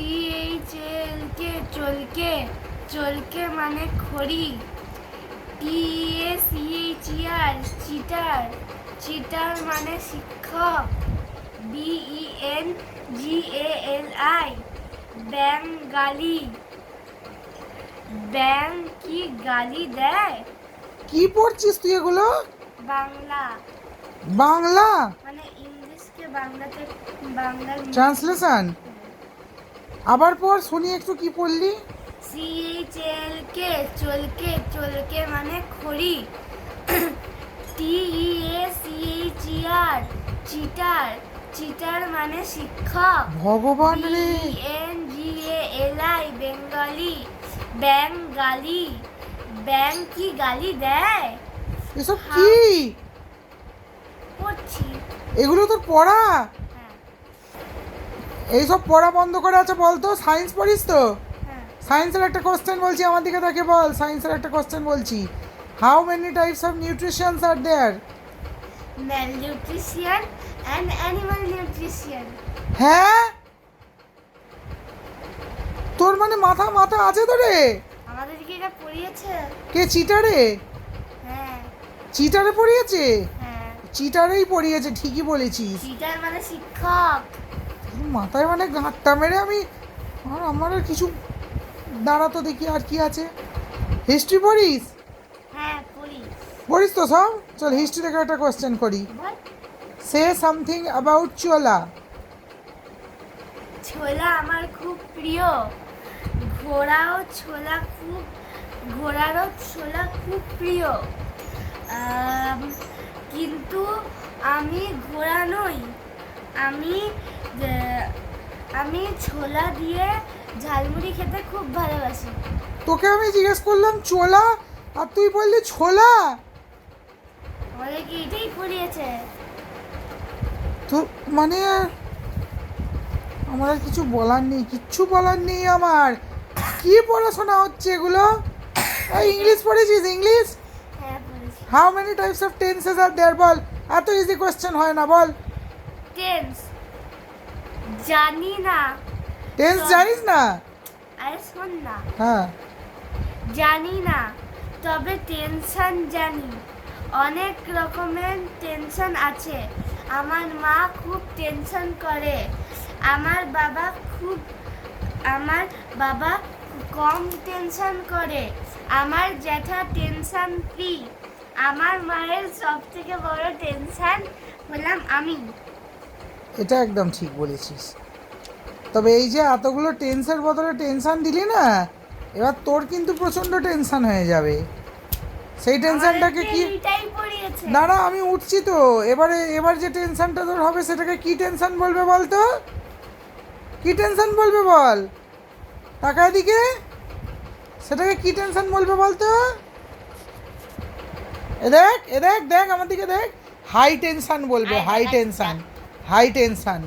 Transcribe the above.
H L কে চলকে চলকে মানে খড়ি। T A C H cheater. Cheater মানে শিক্ষক। B E N G A L I Bengali ব্যাং কি গালি দেয়? কি পড়ছিস তুই এগুলো? বাংলা। বাংলা? মানে ইংলিশকে বাংলাতে বাংলার ট্রান্সলেশন আবার পর শুনি একটু কি পড়লি? সি এইচ এল কে চলকে চলকে মানে খড়ি। T E A C H R cheater. Cheater মানে শিক্ষক। ভগবান রে। N G A L I Bengali. ব্যাং গালি ব্যাং কি গালি দেয়? এসব কি? পড়ছি। এগুলো তোর পড়া? এইসব পড়া বন্ধ করে আছে বলতো? সায়েন্স পড়িস তো? হ্যাঁ। সায়েন্সের একটা কোশ্চেন বলছি আমার দিকে তাকে বল। সায়েন্সের একটা কোশ্চেন বলছি। How many types of nutritions are there malnutrition and animal nutrition হ্যাঁ? তোর মানে মাথা মাথা আছে তো রে আমাদেরকে এটা পড়িয়েছে? কে চিটারে? হ্যাঁ। চিটারে পড়িয়েছে? হ্যাঁ। চিটারেই পড়িয়েছে ঠিকই বলেছিস। চিটার মানে শিক্ষক। মাথায় মানে গাঁটটা মেরে আমি আর আমার আর কিছু দাঁড়াতো দেখি আর কি আছে। হিস্ট্রি পড়িস? হ্যাঁ পড়ি পড়িস তো সব? চল হিস্ট্রি থেকে একটা কোশ্চেন করি। সে সামথিং অ্যাবাউট চোলা ছোলা আমার খুব প্রিয়। ঘোড়াও ছোলা খুব ঘোড়ারও ছোলা খুব প্রিয়। কিন্তু আমি ঘোড়া নই। আমি আমি ছোলা দিয়ে ঝালমুড়ি খেতে খুব ভালোবাসি। তোকে আমি জিজ্ঞেস করলাম ছোলা? আর তুই বললি ছোলা? আমাদের কি এটাই পড়িয়েছে তো মানে আমার আর কিছু বলার নেই কিচ্ছু বলার নেই আমার। কি পড়াশোনা হচ্ছে এগুলো? ইংলিশ পড়েছিস ইংলিশ? হ্যাঁ পড়েছি। How many types of tenses R there বল। এত ইজি কোয়েশ্চেন হয় না বল। টেন্স জানি না টেন্স জানিস না? আরে শোন না। হ্যাঁ। জানি না তবে টেনশন জানি। অনেক রকমের টেনশন আছে। আমার মা খুব টেনশন করে। আমার বাবা খুব আমার বাবা কম টেনশন করে। আমার জ্যাঠা টেনশন ফ্রি আমার মায়ের সব থেকে বড় টেনশন হলাম আমি। এটা একদম ঠিক বলেছিস। তবে এই যে এতগুলো টেন্সের বদলে টেনশন দিলি না এবার তোর কিন্তু প্রচণ্ড টেনশন হয়ে যাবে। সেই টেনশনটাকে কি দাঁড়া আমি উঠছি তো। এবারে এবার যে টেনশনটা তোর হবে সেটাকে কি টেনশন বলবে বল তো কি টেনশন বলবে বল? টাকার দিকে সেটাকে কি টেনশন বলবে বল তো এ দেখ এ দেখ দেখ আমার দিকে দেখ। হাই টেনশন বলবে হাই টেনশন হাই টেনশন।